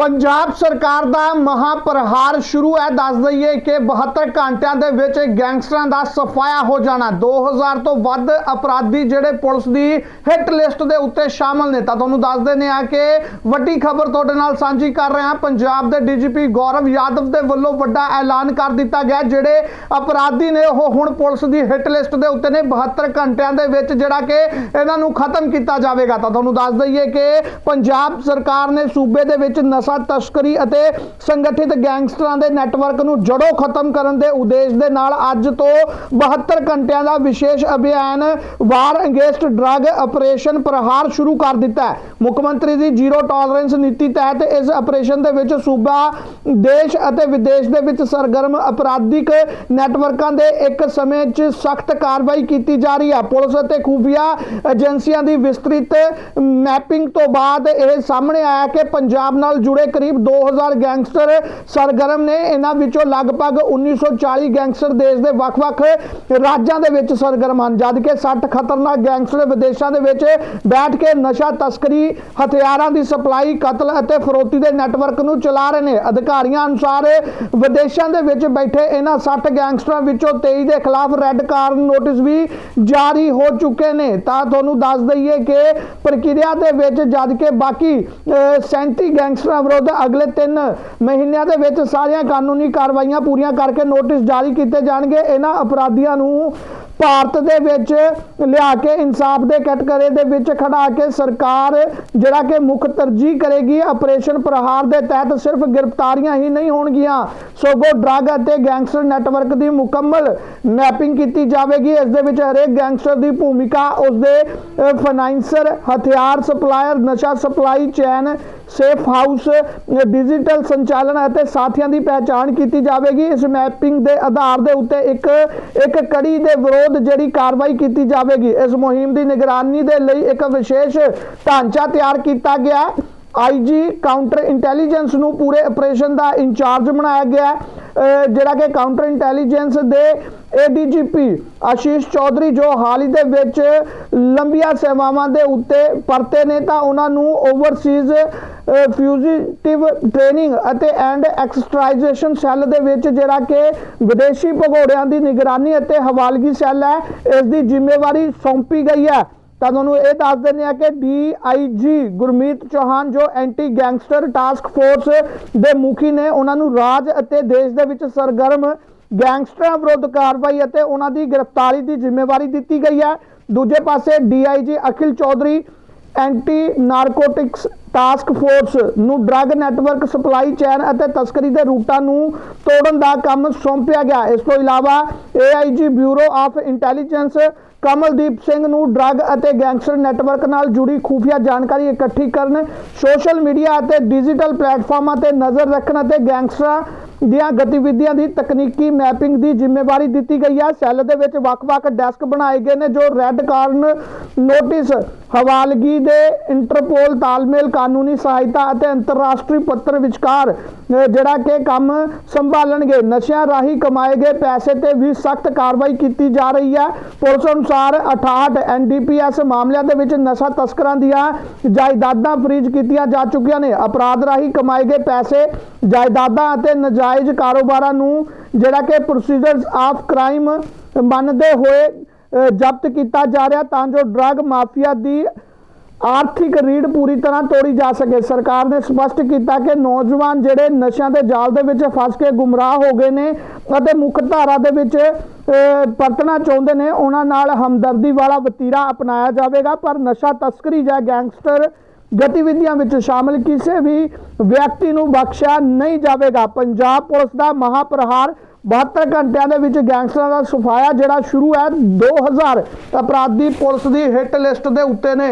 ਪੰਜਾਬ ਸਰਕਾਰ ਦਾ ਮਹਾਪ੍ਰਹਾਰ ਸ਼ੁਰੂ ਹੈ। ਦੱਸ ਦਈਏ ਕਿ 72 ਘੰਟਿਆਂ ਦੇ ਵਿੱਚ ਗੈਂਗਸਟਰਾਂ ਦਾ ਸਫਾਇਆ ਹੋ ਜਾਣਾ। 2000 ਤੋਂ ਵੱਧ ਅਪਰਾਧੀ ਜਿਹੜੇ ਪੁਲਿਸ ਦੀ ਹਿੱਟ ਲਿਸਟ ਦੇ ਉੱਤੇ ਸ਼ਾਮਲ ਨੇ। ਤਾਂ ਤੁਹਾਨੂੰ ਦੱਸ ਦਿੰਦੇ ਆ ਕਿ ਵੱਡੀ ਖਬਰ ਤੁਹਾਡੇ ਨਾਲ ਸਾਂਝੀ ਕਰ ਰਹੇ ਹਾਂ। ਪੰਜਾਬ ਦੇ ਡੀਜੀਪੀ ਗੌਰਵ ਯਾਦਵ ਦੇ ਵੱਲੋਂ ਵੱਡਾ ਐਲਾਨ ਕਰ ਦਿੱਤਾ ਗਿਆ। ਜਿਹੜੇ ਅਪਰਾਧੀ ਨੇ ਉਹ ਹੁਣ ਪੁਲਿਸ ਦੀ ਹਿੱਟ ਲਿਸਟ ਦੇ ਉੱਤੇ ਨੇ। 72 ਘੰਟਿਆਂ ਦੇ ਵਿੱਚ ਜਿਹੜਾ ਕਿ ਇਹਨਾਂ ਨੂੰ ਖਤਮ ਕੀਤਾ ਜਾਵੇਗਾ। ਤਾਂ ਤੁਹਾਨੂੰ ਦੱਸ ਦਈਏ ਕਿ ਪੰਜਾਬ ਸਰਕਾਰ ਨੇ ਸੂਬੇ ਦੇ ਵਿੱਚ ਨਸ਼ਾ ਤਸਕਰੀ ਅਤੇ ਸੰਗਠਿਤ ਗੈਂਗਸਟਰਾਂ ਦੇ ਨੈਟਵਰਕ ਨੂੰ ਜੜੋਂ ਖਤਮ ਕਰਨ ਦੇ ਉਦੇਸ਼ ਦੇ ਨਾਲ ਅੱਜ ਤੋਂ 72 ਘੰਟਿਆਂ ਦਾ ਵਿਸ਼ੇਸ਼ ਅਭਿਆਨ war against drug operation Prahar ਸ਼ੁਰੂ ਕਰ ਦਿੱਤਾ ਹੈ। ਮੁੱਖ ਮੰਤਰੀ ਦੀ ਜ਼ੀਰੋ ਟੋਲਰੈਂਸ ਨੀਤੀ ਤਹਿਤ ਇਸ ਆਪਰੇਸ਼ਨ ਦੇ ਵਿੱਚ ਸੂਬਾ, ਦੇਸ਼ ਅਤੇ ਵਿਦੇਸ਼ ਦੇ ਵਿੱਚ ਸਰਗਰਮ ਅਪਰਾਧਿਕ ਨੈਟਵਰਕਾਂ ਦੇ ਇੱਕ ਸਮੇਂ 'ਚ ਸਖਤ ਕਾਰਵਾਈ ਕੀਤੀ ਜਾ ਰਹੀ ਹੈ। ਪੁਲਿਸ ਅਤੇ ਖੂਫੀਆ ਏਜੰਸੀਆਂ ਦੀ ਵਿਸਤ੍ਰਿਤ ਮੈਪਿੰਗ ਤੋਂ ਬਾਅਦ ਇਹ ਸਾਹਮਣੇ ਆਇਆ ਕਿ ਪੰਜਾਬ ਨਾਲ ਜੁੜੇ ਕਰੀਬ 2000 ਗੈਂਗਸਟਰ ਸਰਗਰਮ ਨੇ ਇਹਨਾਂ ਵਿੱਚੋਂ ਲਗਭਗ 1940 ਗੈਂਗਸਟਰ ਦੇਸ਼ ਦੇ ਵੱਖ-ਵੱਖ ਰਾਜਾਂ ਦੇ ਵਿੱਚ ਸਰਗਰਮ ਹਨ। ਜਦ ਕਿ 60 ਖਤਰਨਾਕ ਗੈਂਗਸਟਰ ਵਿਦੇਸ਼ਾਂ ਦੇ ਵਿੱਚ ਬੈਠ ਕੇ ਨਸ਼ਾ ਤਸਕਰੀ ਹਥਿਆਰਾਂ ਦੀ ਸਪਲਾਈ ਕਤਲ ਅਤੇ ਫਰੋਤੀ ਦੇ ਨੈਟਵਰਕ ਨੂੰ ਚਲਾ ਰਹੇ ਨੇ। ਅਧਿਕਾਰੀਆਂ ਅਨੁਸਾਰ ਵਿਦੇਸ਼ਾਂ ਦੇ ਵਿੱਚ ਬੈਠੇ ਇਹਨਾਂ 60 ਗੈਂਗਸਟਰਾਂ ਵਿੱਚੋਂ 23 ਦੇ ਖਿਲਾਫ ਰੈੱਡ ਕਾਰਨ ਨੋਟਿਸ ਵੀ ਜਾਰੀ ਹੋ ਚੁੱਕੇ ਨੇ। ਤਾਂ ਤੁਹਾਨੂੰ ਦੱਸ ਦਈਏ ਕਿ ਪ੍ਰਕਿਰਿਆ ਦੇ ਵਿੱਚ ਜਦ ਕਿ ਬਾਕੀ ਅਹ, 37 ਗੈਂਗਸਟਰਾਂ ਵਿਰੁੱਧ ਅਗਲੇ 3 ਮਹੀਨਿਆਂ ਦੇ ਵਿੱਚ ਸਾਰੀਆਂ ਕਾਨੂੰਨੀ ਕਾਰਵਾਈਆਂ ਪੂਰੀਆਂ ਕਰਕੇ ਨੋਟਿਸ ਜਾਰੀ ਕੀਤੇ ਜਾਣਗੇ। ਇਹਨਾਂ ਅਪਰਾਧੀਆਂ ਨੂੰ ਭਾਰਤ ਦੇ ਵਿੱਚ ਲਿਆ ਕੇ ਇਨਸਾਫ ਦੇ ਕਟਕਰੇ ਦੇ ਵਿੱਚ ਖੜਾ ਕੇ ਸਰਕਾਰ ਜਿਹੜਾ ਕਿ ਮੁੱਖ ਤਰਜੀਹ ਕਰੇਗੀ, ਆਪਰੇਸ਼ਨ ਪ੍ਰਹਾਰ ਦੇ ਤਹਿਤ ਸਿਰਫ ਗ੍ਰਿਫਤਾਰੀਆਂ ਹੀ ਨਹੀਂ ਹੋਣਗੀਆਂ। ਸਗੋਂ ਡਰੱਗ ਅਤੇ ਗੈਂਗਸਟਰ ਨੈਟਵਰਕ ਦੀ ਮੁਕੰਮਲ ਮੈਪਿੰਗ ਕੀਤੀ ਜਾਵੇਗੀ। ਇਸ ਦੇ ਵਿੱਚ ਹਰੇਕ ਗੈਂਗਸਟਰ ਦੀ ਭੂਮਿਕਾ, ਉਸ ਦੇ ਫਾਈਨੈਂਸਰ, ਹਥਿਆਰ ਸਪਲਾਇਰ, ਨਸ਼ਾ supply chain, safe house digital ਸੰਚਾਲਨ ਅਤੇ ਸਾਥੀਆਂ ਦੀ ਪਹਿਚਾਣ ਕੀਤੀ ਜਾਵੇਗੀ। ਇਸ ਮੈਪਿੰਗ ਦੇ ਆਧਾਰ ਦੇ ਉੱਤੇ ਇੱਕ ਇੱਕ ਕੜੀ ਦੇ ਵਿਰੋਧ ਜਿਹੜੀ ਕਾਰਵਾਈ ਕੀਤੀ ਜਾਵੇਗੀ, ਇਸ ਮੁਹਿੰਮ ਦੀ ਨਿਗਰਾਨੀ ਦੇ ਲਈ ਇੱਕ ਵਿਸ਼ੇਸ਼ ਢਾਂਚਾ ਤਿਆਰ ਕੀਤਾ ਗਿਆ। ਆਈਜੀ ਕਾਊਂਟਰ ਇੰਟੈਲੀਜੈਂਸ ਨੂੰ ਪੂਰੇ ਆਪਰੇਸ਼ਨ ਦਾ ਇੰਚਾਰਜ ਬਣਾਇਆ ਗਿਆ। ਜਿਹੜਾ ਕਿ ਕਾਊਂਟਰ ਇੰਟੈਲੀਜੈਂਸ ਦੇ ਏਡੀਜੀਪੀ ਆਸ਼ੀਸ਼ ਚੌਧਰੀ, ਜੋ ਹਾਲ ਹੀ ਦੇ ਵਿੱਚ ਲੰਬੀਆਂ ਸੇਵਾਵਾਂ ਦੇ ਉੱਤੇ ਪਰਤੇ ਨੇ, ਤਾਂ ਉਹਨਾਂ ਨੂੰ ਓਵਰਸੀਜ਼ ਫਿਊਜ਼ੀਟਿਵ ਟ੍ਰੇਨਿੰਗ ਅਤੇ ਐਂਡ ਐਕਸਟਰਾਈਜੇਸ਼ਨ ਸੈੱਲ ਦੇ ਵਿੱਚ ਜਿਹੜਾ ਕਿ ਵਿਦੇਸ਼ੀ ਭਗੌੜਿਆਂ ਦੀ ਨਿਗਰਾਨੀ ਅਤੇ ਹਵਾਲਗੀ ਸੈੱਲ ਹੈ, ਇਸ ਦੀ ਜ਼ਿੰਮੇਵਾਰੀ ਸੌਂਪੀ ਗਈ ਹੈ। ਤਾਂ ਤੁਹਾਨੂੰ ਇਹ ਦੱਸ ਦਿੰਦੇ ਆ ਕਿ ਡੀਆਈਜੀ ਗੁਰਮੀਤ ਚੌਹਾਨ, ਜੋ ਐਂਟੀ ਗੈਂਗਸਟਰ ਟਾਸਕ ਫੋਰਸ ਦੇ ਮੁਖੀ ਨੇ, ਉਹਨਾਂ ਨੂੰ ਰਾਜ ਅਤੇ ਦੇਸ਼ ਦੇ ਵਿੱਚ ਸਰਗਰਮ ਗੈਂਗਸਟਰਾਂ ਵਿਰੁੱਧ ਕਾਰਵਾਈ ਅਤੇ ਉਹਨਾਂ ਦੀ ਗ੍ਰਿਫਤਾਰੀ ਦੀ ਜ਼ਿੰਮੇਵਾਰੀ ਦਿੱਤੀ ਗਈ ਹੈ। ਦੂਜੇ ਪਾਸੇ DIG Akhil Chaudhary anti narcotics task force ਨੂੰ ਡਰੱਗ ਨੈਟਵਰਕ ਸਪਲਾਈ ਚੈਨ ਅਤੇ ਤਸਕਰੀ ਦੇ ਰੂਟਾਂ ਨੂੰ ਤੋੜਨ ਦਾ ਕੰਮ ਸੌਂਪਿਆ ਗਿਆ। ਇਸ ਤੋਂ ਇਲਾਵਾ AIG bureau of intelligence Kamaldeep Singh ਨੂੰ ਡਰੱਗ ਅਤੇ ਗੈਂਗਸਟਰ ਨੈਟਵਰਕ ਨਾਲ ਜੁੜੀ ਖੂਫੀਆ ਜਾਣਕਾਰੀ ਇਕੱਠੀ ਕਰਨ, ਸੋਸ਼ਲ ਮੀਡੀਆ ਅਤੇ ਡਿਜੀਟਲ ਪਲੇਟਫਾਰਮਾਂ ਤੇ ਨਜ਼ਰ ਰੱਖਣ ਅਤੇ ਗੈਂਗਸਟਰਾਂ ਦੀਆਂ ਗਤੀਵਿਧੀਆਂ ਦੀ ਤਕਨੀਕੀ ਮੈਪਿੰਗ ਦੀ ਜ਼ਿੰਮੇਵਾਰੀ ਦਿੱਤੀ ਗਈ ਹੈ। ਸੈੱਲ ਦੇ ਵਿੱਚ ਵੱਖ-ਵੱਖ ਡੈਸਕ ਬਣਾਏ ਗਏ ਨੇ ਜੋ ਰੈੱਡ ਕਾਰਨ ਨੋਟਿਸ ਹਵਾਲਗੀ ਦੇ ਇੰਟਰਪੋਲ ਤਾਲਮੇਲ, ਕਾਨੂੰਨੀ ਸਹਾਇਤਾ ਅਤੇ ਅੰਤਰਰਾਸ਼ਟਰੀ ਪੱਤਰ ਵਿਚਕਾਰ ਜਿਹੜਾ ਕਿ ਕੰਮ ਸੰਭਾਲਣਗੇ। ਨਸ਼ਿਆਂ ਰਾਹੀਂ ਕਮਾਏ ਗਏ ਪੈਸੇ ਤੇ ਵੀ ਸਖਤ ਕਾਰਵਾਈ ਕੀਤੀ ਜਾ ਰਹੀ ਹੈ। ਪੁਲਿਸ ਅਨੁਸਾਰ 68 ਐਨਡੀਪੀਐਸ ਮਾਮਲਿਆਂ ਦੇ ਵਿੱਚ ਨਸ਼ਾ ਤਸਕਰਾਂ ਦੀਆਂ ਜਾਇਦਾਦਾਂ ਫਰੀਜ਼ ਕੀਤੀਆਂ ਜਾ ਚੁੱਕੀਆਂ ਨੇ। ਅਪਰਾਧ ਰਾਹੀਂ ਕਮਾਏ ਗਏ ਪੈਸੇ, ਜਾਇਦਾਦਾਂ ਅਤੇ ਨਜਾਇਜ਼ ਕਾਰੋਬਾਰਾਂ ਨੂੰ ਜਿਹੜਾ ਕਿ ਪ੍ਰੋਸੀਜਰਸ ਆਫ ਕ੍ਰਾਈਮ ਮੰਨਦੇ ਹੋਏ ਜ਼ਬਤ ਕੀਤਾ ਜਾ ਰਿਹਾ ਤਾਂ ਜੋ ਡਰੱਗ ਮਾਫੀਆ ਦੀ ਆਰਥਿਕ ਰੀੜ ਪੂਰੀ ਤਰ੍ਹਾਂ ਤੋੜੀ ਜਾ ਸਕੇ। ਸਰਕਾਰ ਨੇ ਸਪਸ਼ਟ ਕੀਤਾ ਕਿ ਨੌਜਵਾਨ ਜਿਹੜੇ ਨਸ਼ਿਆਂ ਦੇ ਜਾਲ ਦੇ ਵਿੱਚ ਫਸ ਕੇ ਗੁੰਮਰਾਹ ਹੋ ਗਏ ਨੇ ਅਤੇ ਮੁੱਖ ਧਾਰਾ ਦੇ ਵਿੱਚ ਪਰਤਣਾ ਚਾਹੁੰਦੇ ਨੇ, ਉਹਨਾਂ ਨਾਲ ਹਮਦਰਦੀ ਵਾਲਾ ਵਤੀਰਾ ਅਪਣਾਇਆ ਜਾਵੇਗਾ, ਪਰ ਨਸ਼ਾ ਤਸਕਰੀ ਜਾਂ ਗੈਂਗਸਟਰ ਗਤੀਵਿਧੀਆਂ ਵਿੱਚ ਸ਼ਾਮਲ ਕਿਸੇ ਵੀ ਵਿਅਕਤੀ ਨੂੰ ਬਖਸ਼ਿਆ ਨਹੀਂ ਜਾਵੇਗਾ। ਪੰਜਾਬ ਪੁਲਿਸ ਦਾ ਮਹਾਪ੍ਰਹਾਰ 72 ਘੰਟਿਆਂ ਦੇ ਵਿੱਚ ਗੈਂਗਸਟਰਾਂ ਦਾ ਸਫਾਇਆ ਜਿਹੜਾ ਸ਼ੁਰੂ ਹੈ 2000 ਅਪਰਾਧੀ ਪੁਲਿਸ ਦੀ ਹਿੱਟ ਲਿਸਟ ਦੇ ਉੱਤੇ ਨੇ।